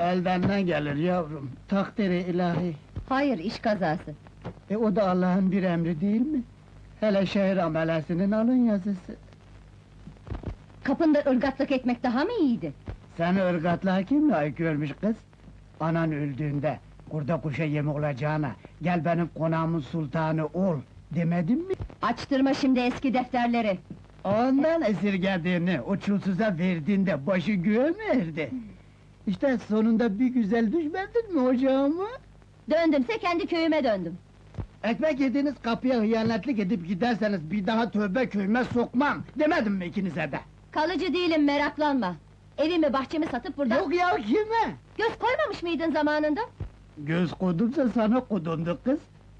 Elden ne gelir yavrum? Takdiri ilahi. Hayır, iş kazası. E o da Allah'ın bir emri değil mi? Hele şehir amelesinin alın yazısı. Kapında ırgatlık etmek daha mı iyiydi? Sen ırgatlığa kim layık görmüş kız? Anan öldüğünde, kurda kuşa yem olacağına, gel benim konağımın sultanı ol, demedin mi? Açtırma şimdi eski defterleri! Ondan esirgediğini, o çulsuza verdiğinde başı göğe mi erdi? İşte sonunda bir güzel düşmedin mi ocağıma? Döndümse kendi köyüme döndüm. Ekmek yediğiniz kapıya hıyanetlik edip giderseniz bir daha tövbe köyüme sokmam, demedim mi ikinize de? Kalıcı değilim, meraklanma. Evimi bahçemi satıp burada... Yok ya kime? Göz koymamış mıydın zamanında? Göz kodumsa sana kodundu kız.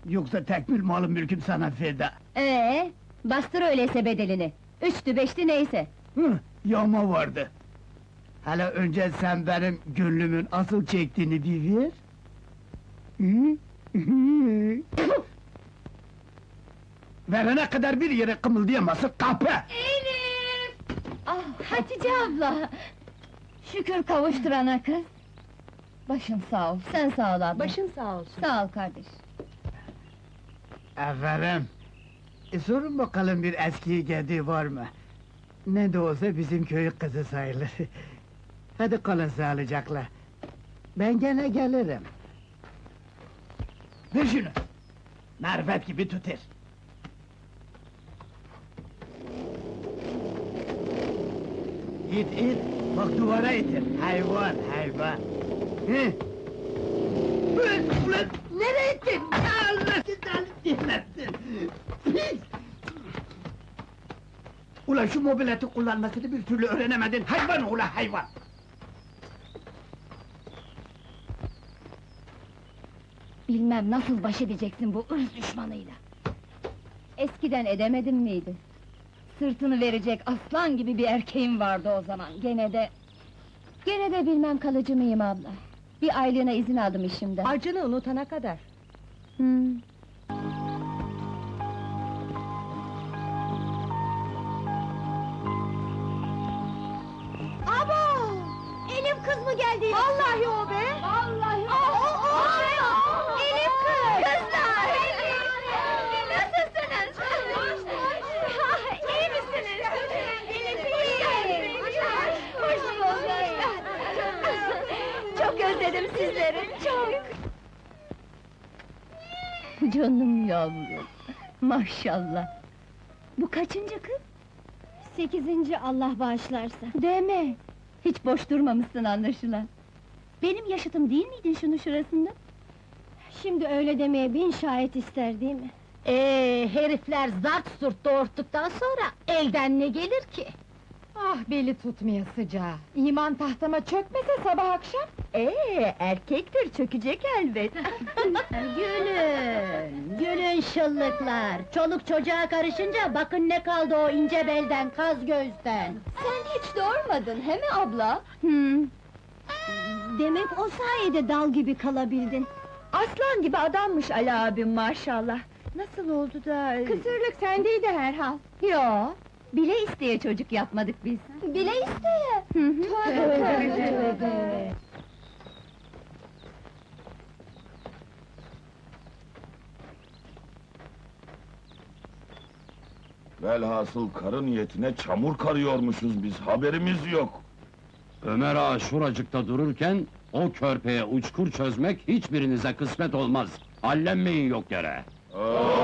Yoksa tekmil malı mülküm sana feda. Ee, bastır öyleyse bedelini. Üçtü beşti neyse. Hı, yağma vardı. Hele önce sen benim gönlümün asıl çektiğini bir ver. Verene kadar bir yere kımıldayamasın kapı! Elif! Ah, Hatice abla! Şükür kavuşturana kız. Başın sağ ol, sen sağ ol abla. Başın sağ olsun. Sağ ol kardeş. Efendim, e, sorun bakalım bir eski gedi var mı? Ne de olsa bizim köyün kızı sayılır. Hadi kalın sağlıcakla. Ben gene gelirim. Ver şunu! Marifet gibi tutar. İt it, bak duvara itir. Hayvan, hayvan. Hı? Ulan, ulan, nereye ittin? Ulan şu mobileti kullanmasını bir türlü öğrenemedin, hayvan ulan hayvan! Bilmem nasıl baş edeceksin bu ırz düşmanıyla. Eskiden edemedin miydi? Sırtını verecek aslan gibi bir erkeğim vardı o zaman, gene de... Gene de bilmem kalıcı mıyım abla. Bir aylığına izin aldım işimden. Acını unutana kadar. Hmm. Geldi? Vallahi o be! Vallahi o! O, o, o! Elif kız! Kızlar! Nasılsınız? İyi misiniz? Elif iyi! Hoş bulduk! Çok özledim sizleri, çok! Canım yavrum, maşallah! Bu kaçıncı kız? Sekizinci Allah bağışlarsa. Deme! Hiç boş durmamışsın anlaşılan. Benim yaşıtım değil miydin şunun şurasında? Şimdi öyle demeye bin şahit ister değil mi? Ee, herifler zart surt doğurttuktan sonra elden ne gelir ki? Ah beli tutmaya sıcağı. İman tahtama çökmese sabah akşam. Ee, erkektir çökecek elbet. gülün, gülün şıllıklar. Çoluk çocuğa karışınca bakın ne kaldı o ince belden, kaz gözden. Sen hiç doğurmadın, he mi abla? Hmm. Demek o sayede dal gibi kalabildin. Aslan gibi adammış Ali abim maşallah. Nasıl oldu da... Kısırlık sendeydi herhal. Yo, bile isteye çocuk yapmadık biz. Bile isteye? Tövbe, tövbe. Velhasıl karı niyetine çamur karıyormuşuz biz, haberimiz yok. Ömer ağa şuracıkta dururken, o körpeye uçkur çözmek hiçbirinize kısmet olmaz. Hallenmeyin yok yere. Aa,